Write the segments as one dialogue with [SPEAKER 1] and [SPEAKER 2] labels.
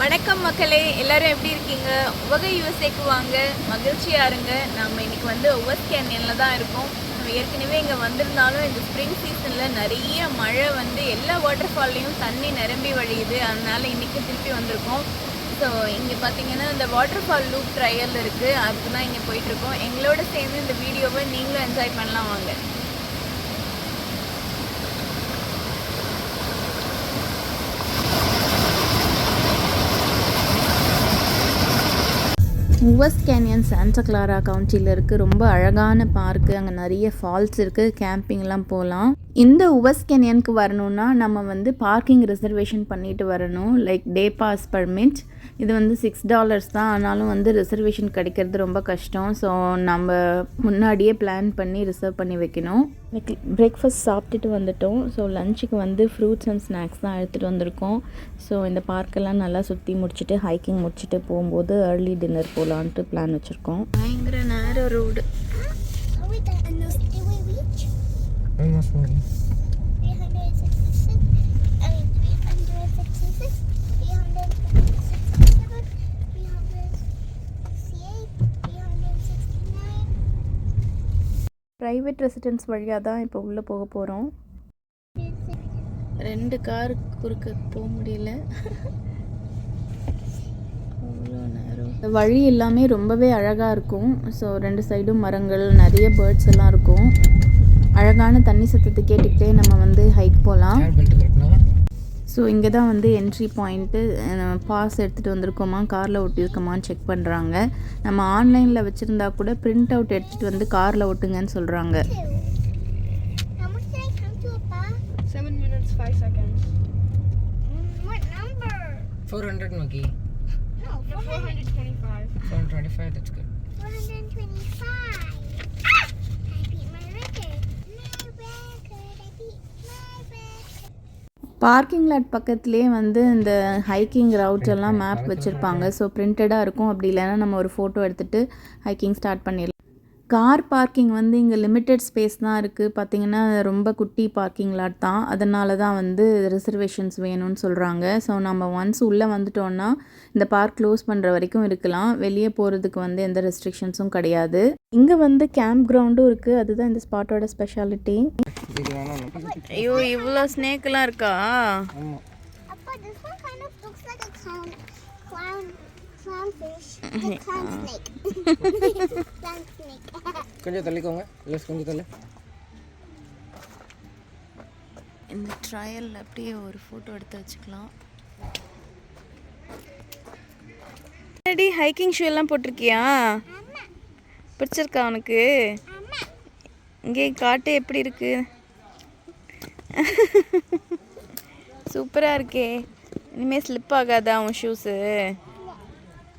[SPEAKER 1] வணக்கம் மக்களே எல்லாரும் எப்படி இருக்கீங்க? உவகை யுஎஸ்ஏக்கு வாங்க மகிழ்ச்சியா இருங்க. நம்ம இன்னைக்கு வந்து ஒவ்வொரு கேனியன்ல தான் இருக்கோம். நம்ம ஏற்கனவே இங்கே வந்திருந்தாலும் இந்த ஸ்ப்ரிங் சீசனில் நிறைய மழை வந்து எல்லா வாட்டர் ஃபால்லையும் தண்ணி நிரம்பி வழியுது. அதனால இன்னைக்கு திருப்பி வந்திருக்கோம். ஸோ இங்கே பார்த்தீங்கன்னா இந்த வாட்டர் ஃபால் லூப் ட்ரையல் இருக்குது அதுக்கு தான் இங்கே போயிட்டுருக்கோம் எங்களோட சேர்ந்து இந்த வீடியோவை நீங்களும் என்ஜாய் பண்ணலாம் வாங்க. வெஸ்ட் கேனியன் சாண்டா கிளாரா கவுண்டியில் இருக்குது ரொம்ப அழகான பார்க்கு அங்கே நிறைய ஃபால்ஸ் இருக்குது கேம்பிங்லாம் போகலாம் இந்த உவஸ் கேனியனுக்கு வரணும்னா நம்ம வந்து பார்க்கிங் ரிசர்வேஷன் பண்ணிட்டு வரணும். லைக் டே பாஸ் பர்மிட் இது வந்து சிக்ஸ் டாலர்ஸ் தான். ஆனாலும் வந்து ரிசர்வேஷன் கிடைக்கிறது ரொம்ப கஷ்டம். ஸோ நம்ம முன்னாடியே பிளான் பண்ணி ரிசர்வ் பண்ணி வைக்கணும். பிரேக்ஃபாஸ்ட் சாப்பிட்டுட்டு வந்துட்டோம். ஸோ லஞ்சுக்கு வந்து ஃப்ரூட்ஸ் அண்ட் ஸ்நாக்ஸ் தான் எடுத்துகிட்டு வந்திருக்கோம். ஸோ இந்த பார்க்கெல்லாம் நல்லா சுற்றி முடிச்சுட்டு ஹைக்கிங் முடிச்சுட்டு போகும்போது ஏர்லி டின்னர் போகலான்ட்டு பிளான் வச்சுருக்கோம் பயங்கர narrow road
[SPEAKER 2] Are we done? And those do we reach?
[SPEAKER 3] Almost ready.
[SPEAKER 2] 366. I mean, 366. 367. 368. 369.
[SPEAKER 1] Private residence வழியாக தான் இப்போ உள்ளே போக போகிறோம் ரெண்டு கார் குறுக்க போக முடியல நேரம் இந்த வழி எல்லாமே ரொம்பவே அழகாக இருக்கும். ஸோ ரெண்டு சைடும் மரங்கள் நிறைய பேர்ட்ஸ் எல்லாம் இருக்கும். அழகான தண்ணி சத்தத்தை கேட்டுக்கிட்டே நம்ம வந்து ஹைக் போகலாம் ஸோ இங்கே தான் வந்து என்ட்ரி பாயிண்ட்டு பாஸ் எடுத்துகிட்டு வந்திருக்கோமா? காரில் ஒட்டியிருக்கோமான்னு செக் பண்ணுறாங்க நம்ம ஆன்லைனில் வச்சுருந்தா கூட ப்ரிண்ட் அவுட் எடுத்துகிட்டு வந்து காரில் ஒட்டுங்கன்னு சொல்கிறாங்க
[SPEAKER 3] ஃபோர் ஹண்ட்ரட்
[SPEAKER 2] நோக்கி
[SPEAKER 4] 425.
[SPEAKER 3] that's good.
[SPEAKER 2] 425.
[SPEAKER 1] பார்க்கிங் லாட் பக்கத்துலேயே வந்து இந்த ஹைக்கிங் ரவுட் எல்லாம் மேப் வச்சுருப்பாங்க ஸோ பிரிண்டடாக இருக்கும் அப்படி இல்லைன்னா நம்ம ஒரு ஃபோட்டோ எடுத்துகிட்டு ஹைக்கிங் ஸ்டார்ட் பண்ணிடலாம் கார் பார்க்கிங் வந்து இங்கே லிமிட்டெட் ஸ்பேஸ் தான் இருக்குது பார்த்தீங்கன்னா ரொம்ப குட்டி பார்க்கிங் லாட் தான். அதனால தான் வந்து ரிசர்வேஷன்ஸ் வேணும்னு சொல்கிறாங்க ஸோ நம்ம ஒன்ஸ் உள்ளே வந்துட்டோம்னா இந்த பார்க் க்ளோஸ் பண்ணுற வரைக்கும் இருக்கலாம். வெளியே போகிறதுக்கு வந்து எந்த ரெஸ்ட்ரிக்ஷன்ஸும் கிடையாது. இங்கே வந்து கேம்ப் கிரவுண்டும் இருக்குது அதுதான் இந்த ஸ்பாட்டோட ஸ்பெஷாலிட்டி ஐயோ இவ்வளோ ஸ்னேக்கெல்லாம் இருக்கா?
[SPEAKER 2] Clownfish. A clown snake. clown snake.
[SPEAKER 3] கொஞ்சம் தள்ளிக்கோங்க. கொஞ்சம் தள்ளு.
[SPEAKER 1] இந்த ட்ரையல் அப்படியே ஒரு ஃபோட்டோ எடுத்து வச்சுக்கலாம். என்னடி ஹைக்கிங் ஷூ எல்லாம் போட்டிருக்கியா? பிடிச்சிருக்கா உனக்கு? இங்கே காட்டு எப்படி இருக்கு? சூப்பராக இருக்கே. இனிமேல் ஸ்லிப் ஆகாதா உன் ஷூஸு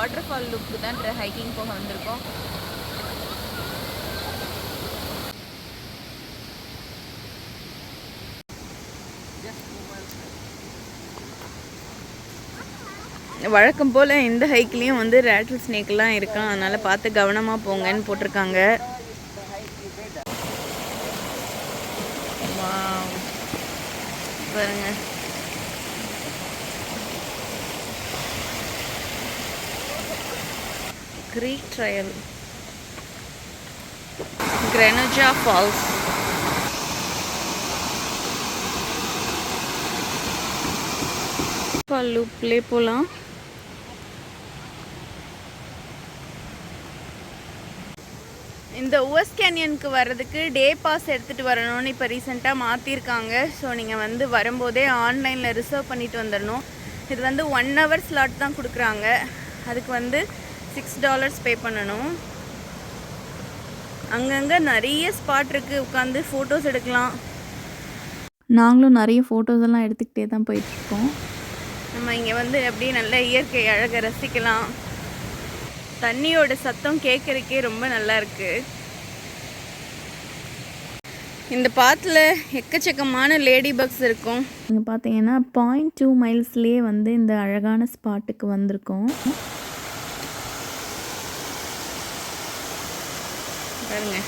[SPEAKER 1] வாட்டர் ஃபால் லுக்கு தான் ஹைக்கிங் போக வந்திருக்கோம். வழக்கம் போல் இந்த ஹைக்லேயும் வந்து ரேட்டில் ஸ்னேக்லாம் இருக்கான் அதனால் பார்த்து கவனமாக போங்கன்னு போட்டிருக்காங்க. Wow. பாருங்க Creek Trail. Grenaja Falls. லூப்லே போகலாம் இந்த உவஸ் கேனியனுக்கு வர்றதுக்கு டே பாஸ் எடுத்துகிட்டு வரணும்னு இப்போ ரீசெண்டாக மாற்றிருக்காங்க ஸோ நீங்கள் வந்து வரும்போதே ஆன்லைனில் ரிசர்வ் பண்ணிட்டு வந்துடணும் இது வந்து ஒன் ஹவர் ஸ்லாட் தான் கொடுக்குறாங்க. அதுக்கு வந்து சிக்ஸ் டாலர்ஸ் பே பண்ணணும். அங்கங்கே நிறைய ஸ்பாட் இருக்குது உட்காந்து ஃபோட்டோஸ் எடுக்கலாம். நாங்களும் நிறைய ஃபோட்டோஸ் எல்லாம் எடுத்துக்கிட்டே தான் போயிட்டுருக்கோம். நம்ம இங்கே வந்து அப்படியே நல்ல இயற்கை அழகை ரசிக்கலாம். தண்ணியோட சத்தம் கேட்குறக்கே ரொம்ப நல்லா இருக்கு. இந்த பாத்தில் எக்கச்சக்கமான லேடி பக்ஸ் இருக்கும். இங்கே பார்த்தீங்கன்னா பாயிண்ட் டூ மைல்ஸ்லேயே வந்து இந்த அழகான ஸ்பாட்டுக்கு வந்திருக்கோம். பாருங்க.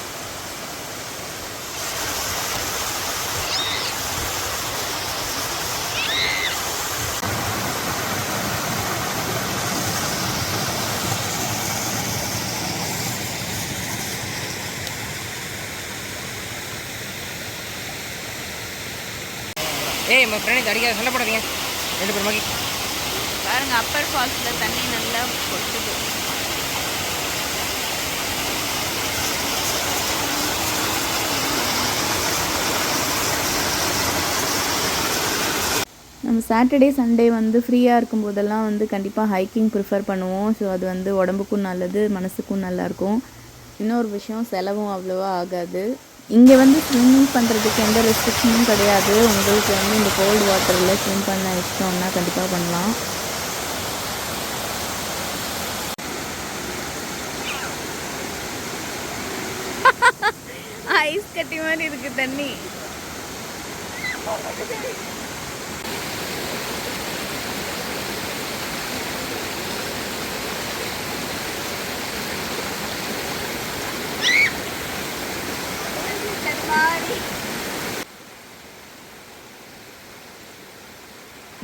[SPEAKER 3] ஏய் உங்கள் ஃப்ரெண்டு அடிக்காத சொல்லப்படாதீங்க ரெண்டு பேர் மாதிரி
[SPEAKER 1] பாருங்கள் அப்பர் ஃபால்ஸில் தண்ணி நல்லா கொட்டுது. நம்ம சாட்டர்டே சண்டே வந்து ஃப்ரீயாக இருக்கும்போதெல்லாம் வந்து கண்டிப்பாக ஹைக்கிங் ப்ரிஃபர் பண்ணுவோம். ஸோ அது வந்து உடம்புக்கும் நல்லது மனசுக்கும் நல்லாயிருக்கும் இன்னொரு விஷயம் செலவும் அவ்வளோவா ஆகாது. இங்கே வந்து ஸ்விம்மிங் பண்ணுறதுக்கு எந்த ரெஸ்ட்ரிக்ஷனும் கிடையாது. உங்களுக்கு வந்து இந்த கோல்டு வாட்டரில் ஸ்விம் பண்ண இஷ்டம்னா கண்டிப்பாக பண்ணலாம். ஐஸ் கட்டி மாதிரி இருக்கு தண்ணி.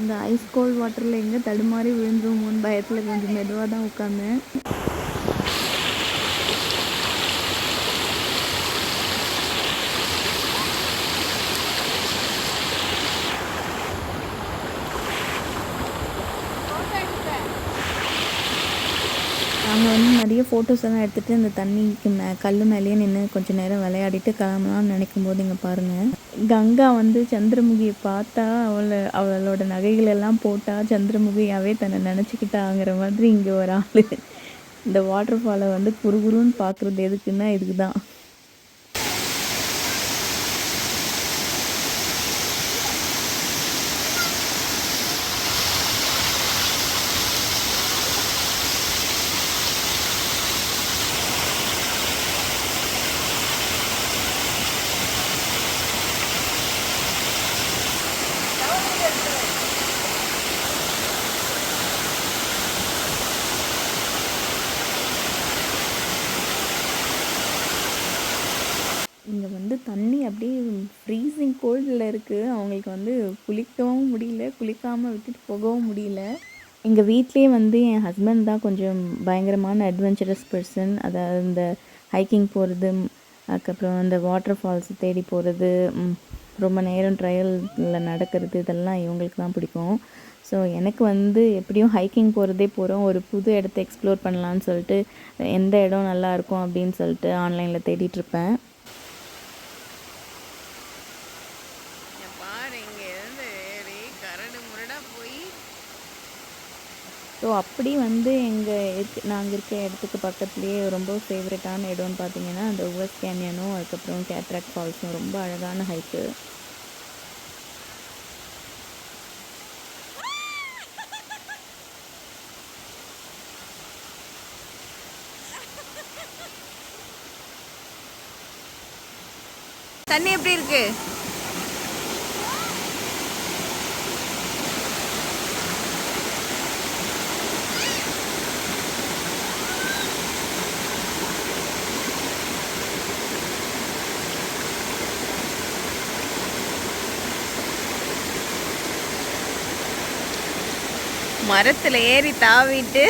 [SPEAKER 1] அந்த ஐஸ் கோல்ட் வாட்டரில் எங்கே தடுமாறி விழுந்துருமோன்னு பயத்தில் கொஞ்சம் மெதுவாக தான் உட்காந்தேன் நாங்கள் வந்து நிறைய ஃபோட்டோஸ் எல்லாம் எடுத்துகிட்டு அந்த தண்ணிக்கு மே கல் மேலேயே நின்று கொஞ்சம் நேரம் விளையாடிட்டு கிளம்பலாம்னு நினைக்கும் போது இங்கே பாருங்கள் கங்கா வந்து சந்திரமுகியை பார்த்தா அவளை அவளோட நகைகள் எல்லாம் போட்டால் சந்திரமுகியாவே தன்னை நினச்சிக்கிட்டாங்கிற மாதிரி இங்கே ஒரு ஆள். இந்த வாட்டர் ஃபாலை வந்து குறுகுறுன்னு பார்க்குறது எதுக்குன்னா இதுக்கு தான் இங்கே வந்து தண்ணி அப்படியே ஃப்ரீசிங் கோல்டில் இருக்குது அவங்களுக்கு வந்து குளிக்கவும் முடியல. குளிக்காமல் விட்டுட்டு போகவும் முடியல. எங்கள் வீட்லேயே வந்து என் ஹஸ்பண்ட் தான் கொஞ்சம் பயங்கரமான அட்வென்ச்சரஸ் பர்சன் அதாவது இந்த ஹைக்கிங் போகிறது அதுக்கப்புறம் இந்த வாட்டர் ஃபால்ஸ் தேடி போகிறது ரொம்ப நேரம் ட்ரையலில் நடக்கிறது இதெல்லாம் இவங்களுக்கு தான் பிடிக்கும். ஸோ எனக்கு வந்து எப்படியும் ஹைக்கிங் போகிறதே போகிறோம் ஒரு புது இடத்த எக்ஸ்ப்ளோர் பண்ணலான்னு சொல்லிட்டு எந்த இடம் நல்லா இருக்கும் அப்படின்னு சொல்லிட்டு ஆன்லைனில் தேடிட்டுருப்பேன் ஸோ அப்படி வந்து எங்கள் இருக்கு நாங்கள் இருக்க இடத்துக்கு பக்கத்துலேயே ரொம்ப ஃபேவரட்டான இடம்னு பார்த்தீங்கன்னா அந்த உவஸ் கேனியனும் அதுக்கப்புறம் கேட்ராக் ஃபால்ஸும் ரொம்ப அழகான ஹைக்கு தண்ணி எப்படி இருக்கு? மரத்தில் ஏறி தாவிட்டு.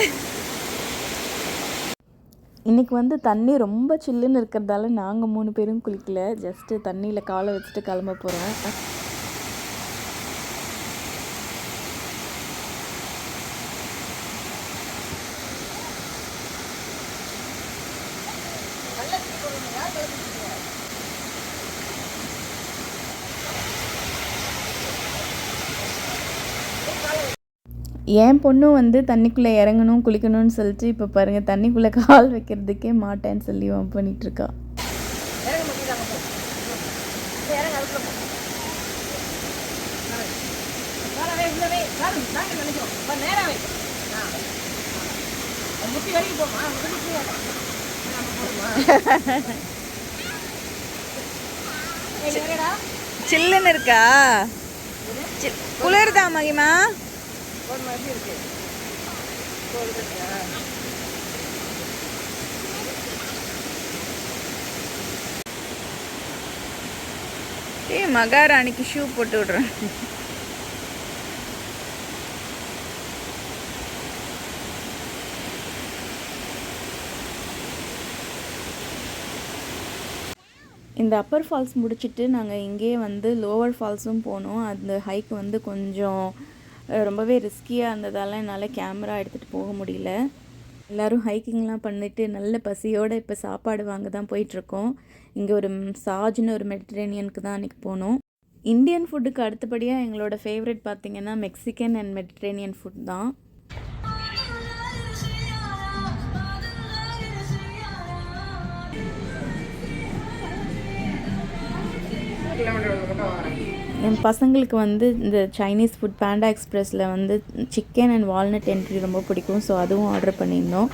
[SPEAKER 1] இன்னைக்கு வந்து தண்ணி ரொம்ப சில்லுன்னு இருக்கிறதால நாங்கள் மூணு பேரும் குளிக்கல. ஜஸ்ட்டு தண்ணியில் காலை வச்சுட்டு கிளம்ப போகிறோம் என் பொண்ணும் வந்து தண்ணிக்குள்ளே இறங்கணும் குளிக்கணும்னு சொல்லிட்டு இப்போ பாருங்கள் தண்ணிக்குள்ளே கால் வைக்கிறதுக்கே மாட்டேன்னு சொல்லி வம் பண்ணிகிட்ருக்கா
[SPEAKER 5] சில்லுன்னு இருக்கா? குளிர்தா குளிருதா மகிமா?
[SPEAKER 3] ஒரு மாதிரி இருக்கு கோல்
[SPEAKER 5] ஏய் மகாராணிக்கு ஷூ போட்டு விடுறேன்.
[SPEAKER 1] இந்த அப்பர் ஃபால்ஸ் முடிச்சுட்டு நாங்கள் இங்கேயே வந்து லோவர் ஃபால்ஸும் போனோம். அந்த ஹைக் வந்து கொஞ்சம் ரொம்பவே ரிஸ்கியாக இருந்ததால் என்னால் கேமரா எடுத்துகிட்டு போக முடியல. எல்லோரும் ஹைக்கிங்லாம் பண்ணிட்டு நல்ல பசியோடு இப்போ சாப்பாடு வாங்க தான் போயிட்டுருக்கோம். இங்கே ஒரு சாஜ்னு ஒரு மெடிட்ரேனியனுக்கு தான் அன்றைக்கி போனோம். இந்தியன் ஃபுட்டுக்கு அடுத்தபடியாக எங்களோட ஃபேவரட் பார்த்திங்கன்னா மெக்சிகன் அண்ட் மெடிட்ரேனியன் ஃபுட் தான்.
[SPEAKER 3] கிலோமீட்டர்
[SPEAKER 1] என் பசங்களுக்கு வந்து இந்த சைனீஸ் ஃபுட் பேண்டா எக்ஸ்ப்ரெஸில் வந்து சிக்கன் அண்ட் வால்நட் என்ட்ரி ரொம்ப பிடிக்கும். ஸோ அதுவும் ஆர்டர் பண்ணியிருந்தோம்.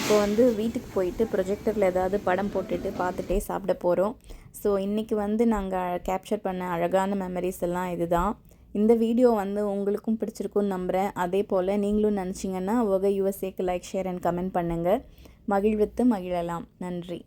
[SPEAKER 1] இப்போ வந்து வீட்டுக்கு போயிட்டு ப்ரொஜெக்டரில் ஏதாவது படம் போட்டுட்டு பார்த்துட்டே சாப்பிட போகிறோம் ஸோ இன்றைக்கி வந்து நாங்கள் கேப்சர் பண்ண அழகான மெமரிஸ் எல்லாம் இதுதான். இந்த வீடியோ வந்து உங்களுக்கும் பிடிச்சிருக்குன்னு நம்புகிறேன் அதே போல் நீங்களும் நினச்சிங்கன்னா ஒக யூஎஸ்ஏக்கு லைக் ஷேர் அண்ட் கமெண்ட் பண்ணுங்கள் மகிழ்வித்து மகிழலாம். நன்றி.